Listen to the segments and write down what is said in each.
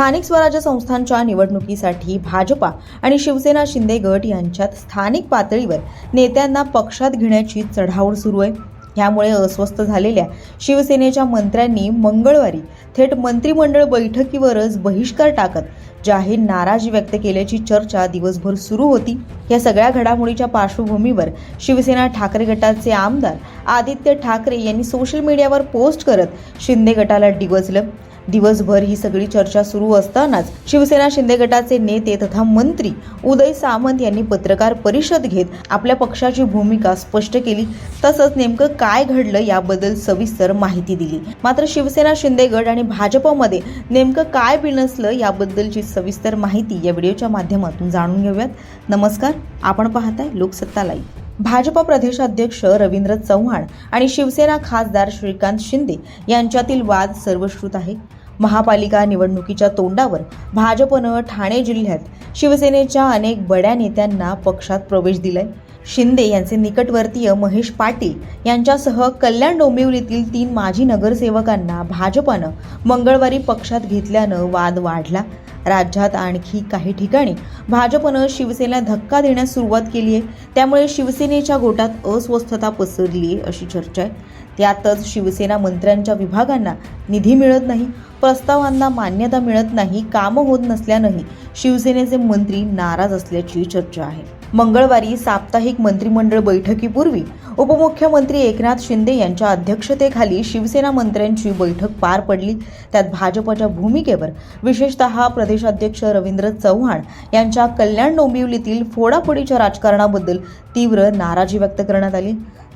स्थानिक स्वराज्य संस्थांच्या निवडणुकीसाठी भाजपा आणि शिवसेना शिंदे गट यांच्यात स्थानिक पातळीवर नेत्यांना पक्षात घेण्याची चढाओढ सुरू आहे. यामुळे अस्वस्थ झालेल्या शिवसेनेच्या मंत्र्यांनी मंगळवारी थेट मंत्रिमंडळ बैठकीवरच बहिष्कार टाकत जाहीर नाराजी व्यक्त केल्याची चर्चा दिवसभर सुरू होती. या सगळ्या घडामोडीच्या पार्श्वभूमीवर शिवसेना ठाकरे गटाचे आमदार आदित्य ठाकरे यांनी सोशल मीडियावर पोस्ट करत शिंदे गटाला डिवचलं दिवसभर ही सगळी चर्चा सुरू असतानाच शिवसेना शिंदे गटाचे नेते तथा मंत्री उदय सामंत यांनी पत्रकार परिषद घेत आपल्या पक्षाची भूमिका स्पष्ट केली. तसंच नेमकं काय घडलं याबद्दल सविस्तर माहिती दिली. मात्र शिवसेना शिंदे गट आणि भाजपमध्ये नेमकं काय बिनसलं याबद्दलची सविस्तर माहिती या व्हिडिओच्या माध्यमातून जाणून घेऊयात. नमस्कार आपण पाहताय लोकसत्ता लाईव्ह. भाजपा प्रदेशाध्यक्ष रवींद्र चव्हाण आणि शिवसेना खासदार श्रीकांत शिंदे यांच्यातील वाद सर्वश्रुत आहे. महापालिका निवडणुकीच्या तोंडावर भाजपनं ठाणे जिल्ह्यात शिवसेनेच्या अनेक बड्या नेत्यांना पक्षात प्रवेश दिलाय. शिंदे यांचे निकटवर्तीय महेश पाटील यांच्यासह कल्याण डोंबिवलीतील तीन माजी नगरसेवकांना भाजपानं मंगळवारी पक्षात घेतल्यानं वाद वाढला. राज्यात आणखी काही ठिकाणी भाजपनं शिवसेनेला धक्का देण्यास सुरुवात केली आहे. त्यामुळे शिवसेनेच्या गोटात अस्वस्थता पसरली आहे अशी चर्चा आहे. त्यातच शिवसेना मंत्र्यांच्या विभागांना निधी मिळत नाही प्रस्तावांना मान्यता मिळत नाही कामं होत नसल्यानंही शिवसेनेचे मंत्री नाराज असल्याची चर्चा आहे. मंगळवारी साप्ताहिक मंत्रिमंडळ बैठकीपूर्वी उपमुख्यमंत्री एकनाथ शिंदे यांच्या अध्यक्षतेखाली शिवसेना मंत्र्यांची बैठक पार पडली. त्यात भाजपच्या भूमिकेवर विशेषतः प्रदेशाध्यक्ष रवींद्र चव्हाण यांच्या कल्याण डोंबिवलीतील फोडाफोडीच्या राजकारणाबद्दल तीव्र नाराजी व्यक्त करण्यात आली.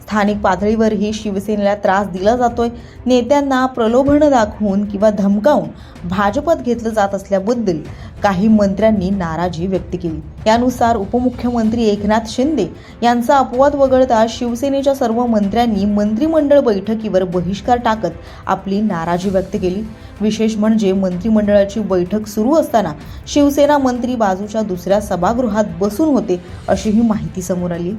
स्थानिक पातळीवरही शिवसेनेला त्रास दिला जातोय. नेत्यांना प्रलोभनं दाखवून किंवा धमकावून भाजपात घेतलं जात असल्याबद्दल काही मंत्र्यांनी नाराजी व्यक्त केली. यानुसार उपमुख्यमंत्री एकनाथ शिंदे यांचा अपवाद वगळता शिवसेनेच्या सर्व मंत्र्यांनी मंत्रिमंडळ बैठकीवर बहिष्कार टाकत आपली नाराजी व्यक्त केली. विशेष म्हणजे मंत्रिमंडळाची बैठक सुरू असताना शिवसेना मंत्री बाजूच्या दुसऱ्या सभागृहात बसून होते अशीही माहिती समोर आली.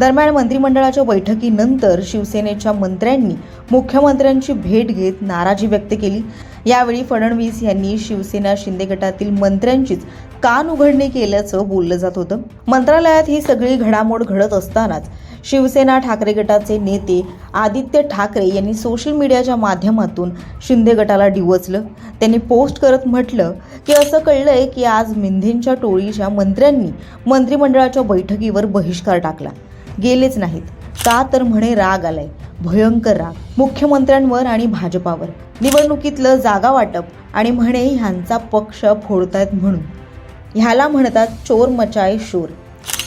दरम्यान मंत्रिमंडळाच्या बैठकीनंतर शिवसेनेच्या मंत्र्यांनी मुख्यमंत्र्यांची भेट घेत नाराजी व्यक्त केली. यावेळी फडणवीस यांनी शिवसेना शिंदे गटातील मंत्र्यांचीच कान उघडणी केल्याचं बोललं जात होतं. मंत्रालयात ही सगळी घडामोड घडत असतानाच शिवसेना ठाकरे गटाचे नेते आदित्य ठाकरे यांनी सोशल मीडियाच्या माध्यमातून शिंदे गटाला डिवचलं. त्यांनी पोस्ट करत म्हटलं की असं कळलंय की आज मिंधेंच्या टोळीच्या मंत्र्यांनी मंत्रिमंडळाच्या बैठकीवर बहिष्कार टाकला. गेलेच नाहीत. का तर म्हणे राग आलाय. भयंकर राग. मुख्यमंत्र्यांवर आणि भाजपावर. निवडणुकीतलं जागा वाटप आणि म्हणे ह्यांचा पक्ष फोडतायत म्हणून. ह्याला म्हणतात चोर मचाय शोर.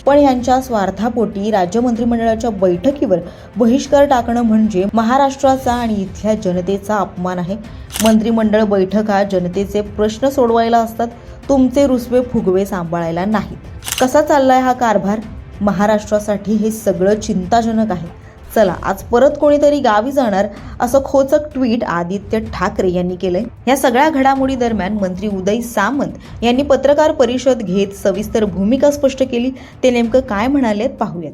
पण ह्यांच्या स्वार्थापोटी राज्य मंत्रिमंडळाच्या बैठकीवर बहिष्कार टाकणं म्हणजे महाराष्ट्राचा आणि इथल्या जनतेचा अपमान आहे. मंत्रिमंडळ बैठका जनतेचे प्रश्न सोडवायला असतात. तुमचे रुसवे फुगवे सांभाळायला नाहीत. कसा चाललाय हा कारभार? महाराष्ट्रासाठी हे सगळं चिंताजनक आहे. चला आज परत कोणीतरी गावी जाणार असं खोचक ट्विट आदित्य ठाकरे यांनी केलंय. या सगळ्या घडामोडी दरम्यान मंत्री उदय सामंत यांनी पत्रकार परिषद घेत सविस्तर भूमिका स्पष्ट केली. ते नेमकं काय म्हणालेत पाहूयात.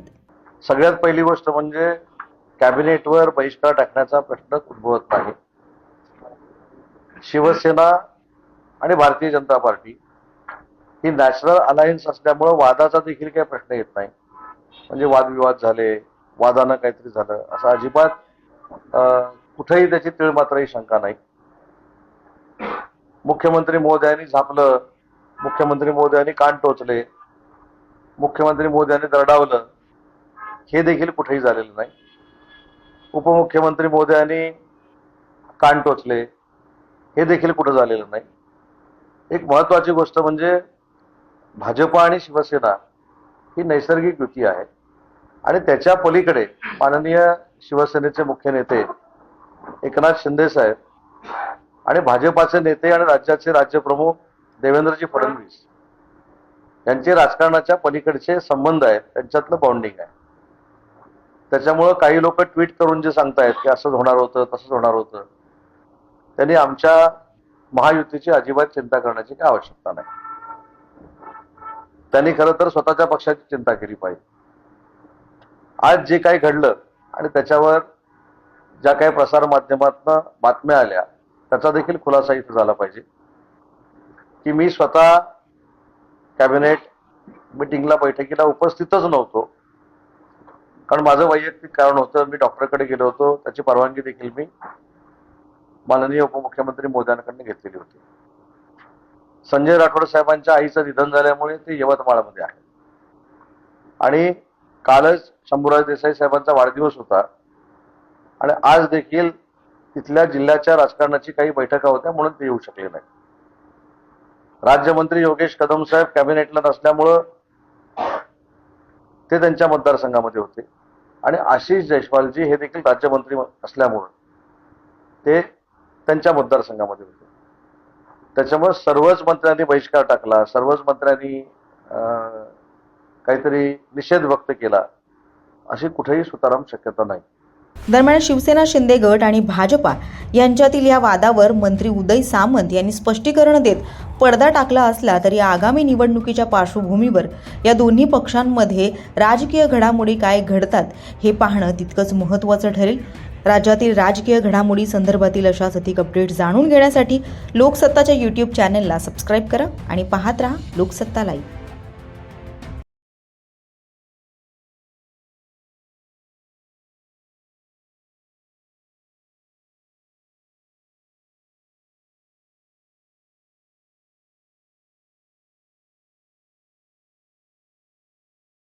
सगळ्यात पहिली गोष्ट म्हणजे कॅबिनेटवर बहिष्कार टाकण्याचा प्रश्न उद्भवत नाही. शिवसेना आणि भारतीय जनता पार्टी ही नॅचरल अलायन्स असल्यामुळं वादाचा देखील काही प्रश्न येत नाही. म्हणजे वादविवाद झाले वादानं काहीतरी झालं असं अजिबात कुठेही त्याची तीळ मात्रही शंका नाही. मुख्यमंत्री महोदयांनी झापलं मुख्यमंत्री महोदयांनी कान टोचले मुख्यमंत्री मोदयांनी दरडावलं हे देखील कुठेही झालेलं नाही. उपमुख्यमंत्री मोदयांनी कान टोचले हे देखील कुठं झालेलं नाही. एक महत्वाची गोष्ट म्हणजे भाजप आणि शिवसेना ही नैसर्गिक युती आहे. आणि त्याच्या पलीकडे माननीय शिवसेनेचे मुख्य नेते एकनाथ शिंदे साहेब आणि भाजपाचे नेते आणि राज्याचे राज्यप्रमुख देवेंद्रजी फडणवीस यांचे राजकारणाच्या पलीकडचे संबंध आहेत त्यांच्यातलं बॉन्डिंग आहे. त्याच्यामुळं काही लोक ट्विट करून जे सांगतायत की असंच होणार होतं तसंच होणार होतं त्यांनी आमच्या महायुतीची अजिबात चिंता करण्याची काही आवश्यकता नाही. त्यांनी खरं तर स्वतःच्या पक्षाची चिंता केली पाहिजे. आज जे काही घडलं आणि त्याच्यावर ज्या काही प्रसार माध्यमातून बातम्या आल्या त्याचा देखील खुलासा इथं झाला पाहिजे. की मी स्वतः कॅबिनेट मिटिंगला बैठकीला उपस्थितच नव्हतो. कारण माझं वैयक्तिक कारण होतं मी डॉक्टरकडे गेलो होतो त्याची परवानगी देखील मी माननीय उपमुख्यमंत्री मोदयांकडून घेतलेली होती. संजय राठोड साहेबांच्या आईचं निधन झाल्यामुळे ते यवतमाळमध्ये आहे आणि कालच शंभूराज देसाई साहेबांचा वाढदिवस होता. आणि आज देखील तिथल्या जिल्ह्याच्या राजकारणाची काही बैठका होत्या म्हणून ते येऊ शकले नाही राज्यमंत्री योगेश कदम साहेब कॅबिनेटला नसल्यामुळं ते त्यांच्या मतदारसंघामध्ये होते. आणि आशिष जयस्वालजी हे देखील राज्यमंत्री असल्यामुळं ते त्यांच्या मतदारसंघामध्ये होते. त्याच्यामुळे सर्वच मंत्र्यांनी बहिष्कार टाकला सर्वच मंत्र्यांनी काहीतरी निषेध व्यक्त केला अशी कुठेही सुताराम शक्यता नाही. दरम्यान शिवसेना शिंदे गट आणि भाजपा यांच्यातील या वादावर मंत्री उदय सामंत यांनी स्पष्टीकरण देत पडदा टाकला असला तरी आगामी निवडणुकीच्या पार्श्वभूमीवर या दोन्ही पक्षांमध्ये राजकीय घडामोडी काय घडतात हे पाहणं तितकंच महत्त्वाचं ठरेल. राज्यातील राजकीय घडामोडी संदर्भातील अशाच अधिक अपडेट जाणून घेण्यासाठी लोकसत्ताच्या यूट्यूब चॅनलला सबस्क्राईब करा आणि पाहत राहा लोकसत्ता लाईव्ह